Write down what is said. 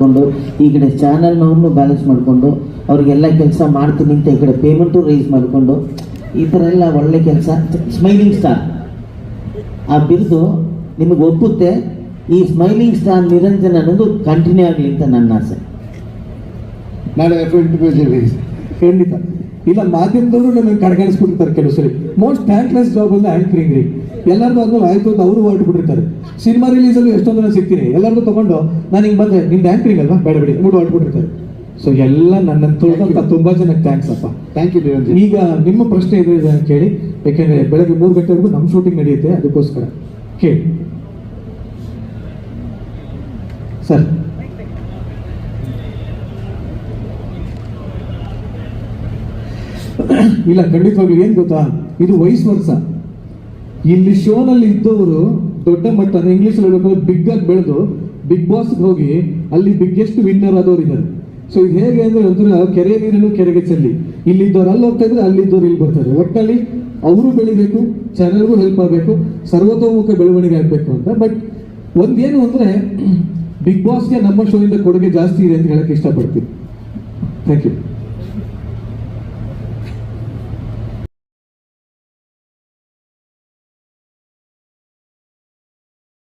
ಕೊಂಡು ಈ ಕಡೆ ಚಾನಲ್ನವ್ರನ್ನು ಬ್ಯಾಲೆನ್ಸ್ ಮಾಡಿಕೊಂಡು, ಅವ್ರಿಗೆಲ್ಲ ಕೆಲಸ ಮಾಡ್ತೀನಿ ಅಂತ ಈ ಕಡೆ ಪೇಮೆಂಟು ರೈಸ್ ಮಾಡಿಕೊಂಡು, ಈ ಥರ ಎಲ್ಲ ಒಳ್ಳೆ ಕೆಲಸ. ಸ್ಮೈಲಿಂಗ್ ಸ್ಟಾರ್ ಆ ಬಿರುದು ನಿಮಗೆ ಒಪ್ಪುತ್ತೆ, ಈ ಸ್ಮೈಲಿಂಗ್ ಸ್ಟಾರ್ ನಿರಂಜನ ಅನ್ನೋದು ಕಂಟಿನ್ಯೂ ಆಗಲಿ ಅಂತ ನನ್ನ ಆಸೆ. ಖಂಡಿತ. ಇಲ್ಲ, ಮಾಧ್ಯಮದವರು ನಮಗೆ ಕಡೆಗಣಿಸ್ಬಿಟ್ಟಿರ್ತಾರೆ ಕೆಲವು ಸರಿ ಮೋಸ್ಟ್ ಥ್ಯಾಂಕ್ಲೆಸ್ ಜಾಬ್ ಅಂದ್ರೆ ಆಂಕರಿಂಗ್ ರೀ ಎಲ್ಲರದು ಆದ್ಮೇಲೆ ಆಯ್ತು ಅಂತ ಅವರು ಹೊರಟುಬಿಟ್ಟಿರ್ತಾರೆ. ಸಿನಿಮಾ ರಿಲೀಸಲ್ಲೂ ಎಷ್ಟೊಂದು ಜನ ಸಿಗ್ತೀನಿ. ಎಲ್ಲರಿಗೂ ತಗೊಂಡು ನಾನು ಹಿಂಗೆ ಬಂದೆ ನಿಮ್ದು ಆಂಕರಿಂಗ್ ಅಲ್ವಾ? ಬೇಡ ಬಿಡಿ. ಮೂಡು ಹೊರಟುಬಿಟ್ಟಿರ್ತಾರೆ. ಸೊ ಎಲ್ಲ ನನ್ನ ತೊಳೆದಂತ ತುಂಬಾ ಜನಕ್ಕೆ ಥ್ಯಾಂಕ್ಸ್ ಅಪ್ಪ. ಥ್ಯಾಂಕ್ ಯು ಈಗ ನಿಮ್ಮ ಪ್ರಶ್ನೆ ಇದೆ ಅಂತ ಕೇಳಿ ಯಾಕೆಂದ್ರೆ ಬೆಳಗ್ಗೆ ಮೂರು ಗಂಟೆವರೆಗೂ ನಮ್ಮ ಶೂಟಿಂಗ್ ನಡೆಯುತ್ತೆ. ಅದಕ್ಕೋಸ್ಕರ ಕೇಳಿ ಸರ್ ಇಲ್ಲ ಖಂಡಿತವಾಗ್ಲೂ ಏನು ಗೊತ್ತಾ? ಇದು ವಯಸ್ಸು ವರ್ಷ ಇಲ್ಲಿ ಶೋನಲ್ಲಿ ಇದ್ದವರು ದೊಡ್ಡ ಮಟ್ಟ ಇಂಗ್ಲೀಷ್ ಹೇಳ್ಬೇಕಾದ್ರೆ ಬಿಗ್ ಆಗಿ ಬೆಳೆದು ಬಿಗ್ ಬಾಸ್ಗೆ ಹೋಗಿ ಅಲ್ಲಿ ಬಿಗ್ಗೆಸ್ಟ್ ವಿನ್ನರ್ ಆದವ್ರು ಇದ್ದಾರೆ. ಸೊ ಇದು ಹೇಗೆ ಅಂದ್ರೆ ಒಂಥರ ಕೆರೆ ನೀರನ್ನು ಕೆರೆಗೆ ಚೆಲ್ಲಿ. ಇಲ್ಲಿದ್ದವ್ರು ಅಲ್ಲಿ ಹೋಗ್ತಾ ಇದ್ರೆ ಅಲ್ಲಿದ್ದವ್ರು ಇಲ್ಲಿ ಬರ್ತಾರೆ ಒಟ್ಟಲ್ಲಿ ಅವರು ಬೆಳಿಬೇಕು ಚಾನಲ್ಗೂ ಹೆಲ್ಪ್ ಆಗಬೇಕು, ಸರ್ವತೋಮುಖ ಬೆಳವಣಿಗೆ ಆಗಬೇಕು ಅಂತ. ಬಟ್ ಒಂದೇನು ಅಂದ್ರೆ ಬಿಗ್ ಬಾಸ್ಗೆ ನಮ್ಮ ಶೋ ಇಂದ ಕೊಡುಗೆ ಜಾಸ್ತಿ ಇದೆ ಅಂತ ಹೇಳಕ್ ಇಷ್ಟಪಡ್ತೀನಿ. Thank you